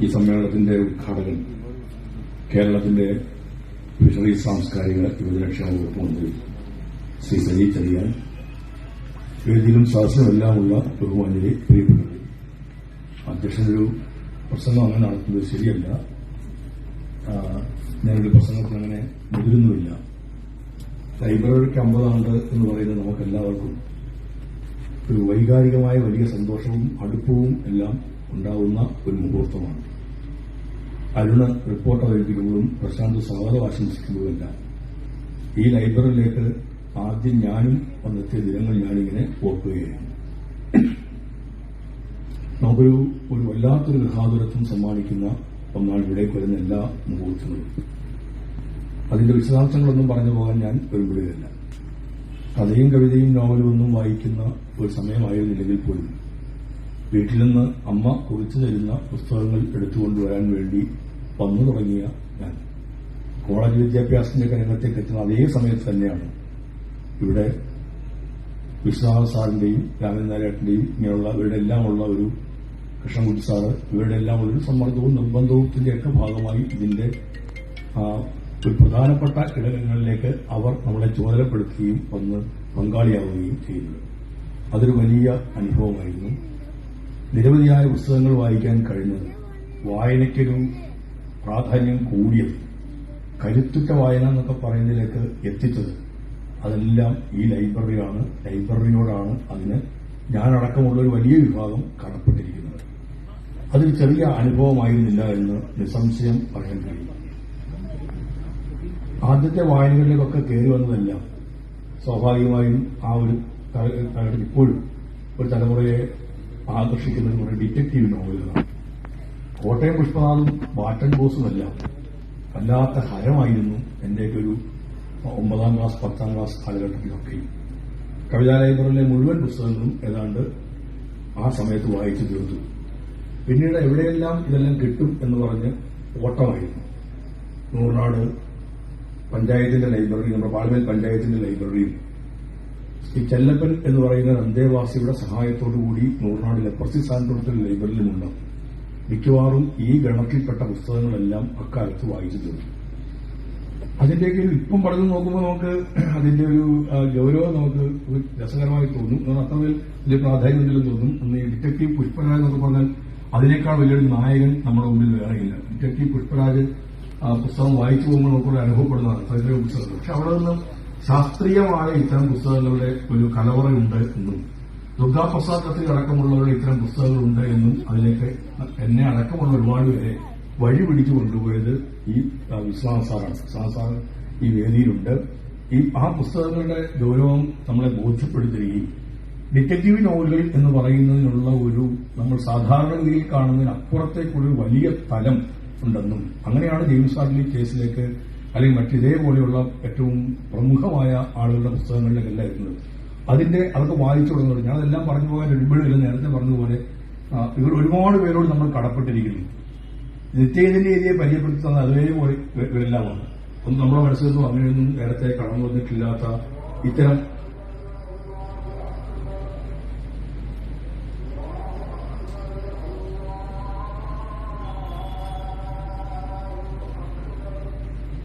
ഈ സമ്മേളനത്തിന്റെ ഉദ്ഘാടകൻ കേരളത്തിന്റെ ഫിഷറീസ് സാംസ്കാരിക യുവജനക്ഷേമ വകുപ്പ് മന്ത്രി ശ്രീ സജി ചെറിയാൻ വേദിയിലും സദസ്സിലുമെല്ലാമുള്ള ബഹുമാനിയെ പ്രിയപ്പെട്ടത് അധ്യക്ഷനൊരു പ്രസംഗം അങ്ങനെ നടത്തുന്നത് ശരിയല്ല. ഞാനൊരു പ്രസംഗത്തിന് അങ്ങനെ മുതിരുന്നുമില്ല. ലൈബ്രറിക്ക് അമ്പതാണ്ട് എന്ന് പറയുന്നത് നമുക്കെല്ലാവർക്കും ഒരു വൈകാരികമായ വലിയ സന്തോഷവും അടുപ്പവും എല്ലാം ഉണ്ടാവുന്ന ഒരു മുഹൂർത്തമാണ്. അരുണ് റിപ്പോർട്ട് അവതരിപ്പിക്കുമ്പോഴും പ്രശാന്ത് സ്വാഗതം ആശംസിക്കുമ്പോഴുമെല്ലാം ഈ ലൈബ്രറിയിലേക്ക് ആദ്യം ഞാനും വന്നെത്തിയ ദിനങ്ങൾ ഞാനിങ്ങനെ ഓർക്കുകയായിരുന്നു നമുക്കൊരു ഒരു വല്ലാത്തൊരു ഗൃഹാതുരത്വം സമ്മാനിക്കുന്ന ഒന്നാണ് ഇവിടേക്ക് വരുന്ന എല്ലാ മുഹൂർത്തങ്ങളും. അതിന്റെ വിശദാംശങ്ങളൊന്നും പറഞ്ഞു പോകാൻ ഞാൻ ഒരുമ്പെടുകയല്ല കഥയും കവിതയും നോവലും ഒന്നും വായിക്കുന്ന ഒരു സമയമായിരുന്നില്ലെങ്കിൽ പോലും വീട്ടിൽ നിന്ന് അമ്മ കുറിച്ചു തരുന്ന പുസ്തകങ്ങൾ എടുത്തുകൊണ്ടുവരാൻ വേണ്ടി വന്നു തുടങ്ങിയ ഞാൻ. കോളേജ് വിദ്യാഭ്യാസത്തിന്റെ രംഗത്തേക്ക് എത്തുന്ന അതേ സമയത്ത് തന്നെയാണ് ഇവിടെ വിശ്വനാഥ സാറിന്റെയും രാമൻ നാരായണന്റെയും ഇങ്ങനെയുള്ള ഇവരുടെ എല്ലാം ഉള്ള ഒരു കൃഷ്ണൻകുട്ടി സാറ് ഇവരുടെ എല്ലാം ഉള്ള ഒരു സമ്മർദ്ദവും നിർബന്ധവും ഭാഗമായി ഇതിന്റെ ഒരു പ്രധാനപ്പെട്ട ഘടകങ്ങളിലേക്ക് അവർ നമ്മളെ ചുമതലപ്പെടുത്തുകയും വന്ന് പങ്കാളിയാവുകയും ചെയ്യുന്നത്. അതൊരു വലിയ അനുഭവമായിരുന്നു. നിരവധിയായ പുസ്തകങ്ങൾ വായിക്കാൻ കഴിഞ്ഞത് വായനയ്ക്കൊരു പ്രാധാന്യം കൂടിയത് കരുത്തുറ്റ വായന എന്നൊക്കെ പറയുന്നതിലേക്ക് എത്തിച്ചത് അതെല്ലാം ഈ ലൈബ്രറിയാണ് ലൈബ്രറിയോടാണ് അതിന് ഞാനടക്കമുള്ള ഒരു വലിയ വിഭാഗം കടപ്പെട്ടിരിക്കുന്നത്. അതൊരു ചെറിയ അനുഭവമായിരുന്നില്ല എന്ന് നിസ്സംശയം പറയാൻ കഴിയും. ആദ്യത്തെ വായനകളിലേക്കൊക്കെ കയറി വന്നതെല്ലാം സ്വാഭാവികമായും ആ ഒരു കാല- കാലഘട്ടത്തിൽ ഇപ്പോഴും ഒരു തലമുറയെ ആകർഷിക്കുന്ന കുറെ ഡിറ്റക്റ്റീവ് നോവലുകളാണ്. കോട്ടയം പുഷ്പനാഥും ബാട്ടൻ ബോസുമെല്ലാം വല്ലാത്ത ഹരമായിരുന്നു എന്റെയൊക്കെ ഒരു ഒമ്പതാം ക്ലാസ് പത്താം ക്ലാസ് കാലഘട്ടത്തിലൊക്കെ. കവിതാ ലൈബ്രറിയിലെ മുഴുവൻ പുസ്തകങ്ങളും ഏതാണ്ട് ആ സമയത്ത് വായിച്ചു തീർത്തു. പിന്നീട് എവിടെയെല്ലാം ഇതെല്ലാം കിട്ടും എന്ന് പറഞ്ഞ് ഓട്ടമായിരുന്നു. നൂറിനാട് പഞ്ചായത്തിന്റെ ലൈബ്രറി നമ്മുടെ പാർലമെന്റ് പഞ്ചായത്തിന്റെ ലൈബ്രറിയും. ഈ ചെല്ലപ്പൻ എന്ന് പറയുന്ന അന്തേവാസിയുടെ സഹായത്തോടുകൂടി നൂറിനാട് ലെപ്രസി സാന്ത്വനത്തിന്റെ ലൈബ്രറിയിലുമുണ്ട്. മിക്കവാറും ഈ ഗണത്തിൽപ്പെട്ട പുസ്തകങ്ങളെല്ലാം അക്കാലത്ത് വായിച്ചിട്ടുണ്ട്. അതിന്റെയൊക്കെ ഇപ്പം പഠനം നോക്കുമ്പോൾ നമുക്ക് അതിന്റെ ഒരു ഗൗരവം നമുക്ക് രസകരമായി തോന്നും. എന്നാൽ അത്രമേൽ വലിയ പ്രാധാന്യമില്ലെന്ന് തോന്നും. അന്ന് ഈ ഡിറ്റക്റ്റീവ് പുഷ്പരാജ് എന്നൊക്കെ പറഞ്ഞാൽ അതിനേക്കാൾ വലിയൊരു നായകൻ നമ്മുടെ മുമ്പിൽ വേറെയില്ല. ഡിറ്റക്റ്റീവ് പുഷ്പരാജ് ആ പുസ്തകം വായിച്ചു പോകുമ്പോൾ നമുക്കൊരു അനുഭവപ്പെടുന്നതാണ് അതിലെ പുസ്തകങ്ങൾ. പക്ഷെ അവിടെ നിന്നും ശാസ്ത്രീയമായ ഇത്തരം പുസ്തകങ്ങളുടെ ഒരു കലവറയുണ്ട് എന്നും ദുർഗാപ്രസാദ് കത്തിൽ അടക്കമുള്ളവരുടെ ഇത്തരം പുസ്തകങ്ങളുണ്ട് എന്നും അതിലേക്ക് എന്നെ അടക്കമുള്ള ഒരുപാട് പേരെ വഴി പിടിച്ചു കൊണ്ടുപോയത് ഈ ആ, വിശ്വാസാർ ഈ വേദിയിലുണ്ട്. ഈ ആ പുസ്തകങ്ങളുടെ ഗൗരവം നമ്മളെ ബോധ്യപ്പെടുത്തുകയും ഡിറ്റക്റ്റീവ് നോവലുകൾ എന്ന് പറയുന്നതിനുള്ള ഒരു നമ്മൾ സാധാരണഗതിയിൽ കാണുന്നതിന് അപ്പുറത്തേക്കുള്ള ഒരു വലിയ തലം ഉണ്ടെന്നും അങ്ങനെയാണ് ജെയിംസ് ആർലി കേസിലേക്ക് അല്ലെങ്കിൽ മറ്റിതേപോലെയുള്ള ഏറ്റവും പ്രമുഖമായ ആളുകളുടെ പുസ്തകങ്ങളിലേക്കെല്ലാം എത്തുന്നത്. അതിന്റെ അതൊക്കെ വായിച്ചു തുടങ്ങുന്നത്. ഞാൻ അതെല്ലാം പറഞ്ഞു പോകാൻ ഒരുപാടില്ല നേരത്തെ പറഞ്ഞതുപോലെ ഇവർ ഒരുപാട് പേരോട് നമ്മൾ കടപ്പെട്ടിരിക്കുന്നു. നിത്യചൈതന്യ രീതിയെ പരിചയപ്പെടുത്തുന്ന അതേപോലെ ഇവരെല്ലാമാണ്. ഒന്നും നമ്മുടെ മനസ്സിലൊന്നും അങ്ങനെയൊന്നും നേരത്തെ കടന്നു വന്നിട്ടില്ലാത്ത ഇത്തരം